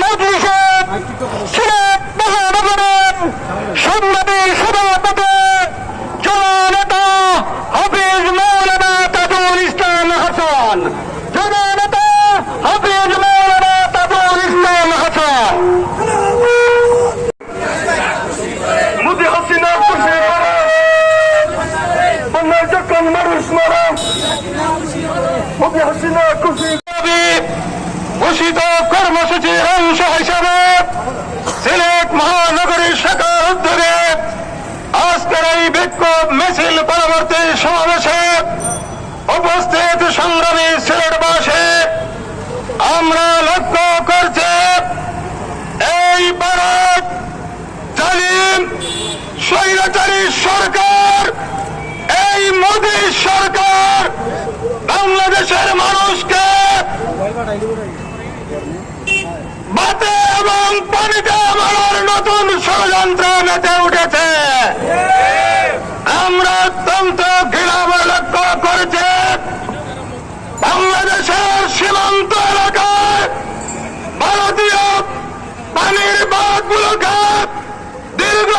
মজলিসের সিলেট মহানগরের সংগ্রামী সভাপতি জননেতা হাফিজ মৌলানা তাজুল ইসলাম হাসান জননেতা হাফিজ মৌলানা তাজুল ইসলাম হাসান মুদি হাসিনা খুশি করে বন্যায় যখন মানুষ মারা মুদি হাসিনা খুশি ঘোষিত কর্মসূচির অংশ হিসাবে সিলেট মহানগরী শাখার উদ্যোগে আজকের এই বিক্ষোভ মিছিল পরবর্তী সমাবেশে উপস্থিত সংগ্রামী সিলেটবাসী, আমরা লক্ষ্য করছি এই ভারত জালিম স্বৈরাচারী সরকার, এই মোদী সরকার বাংলাদেশের মানুষকে বাতে এবং পানিতে মারার নতুন ষড়যন্ত্র মেতে উঠেছে। আমরা অত্যন্ত ঘৃণাবার লক্ষ্য করেছি, বাংলাদেশের সীমান্ত এলাকায় ভারতীয় পানির বাঁধগুলোকে দীর্ঘ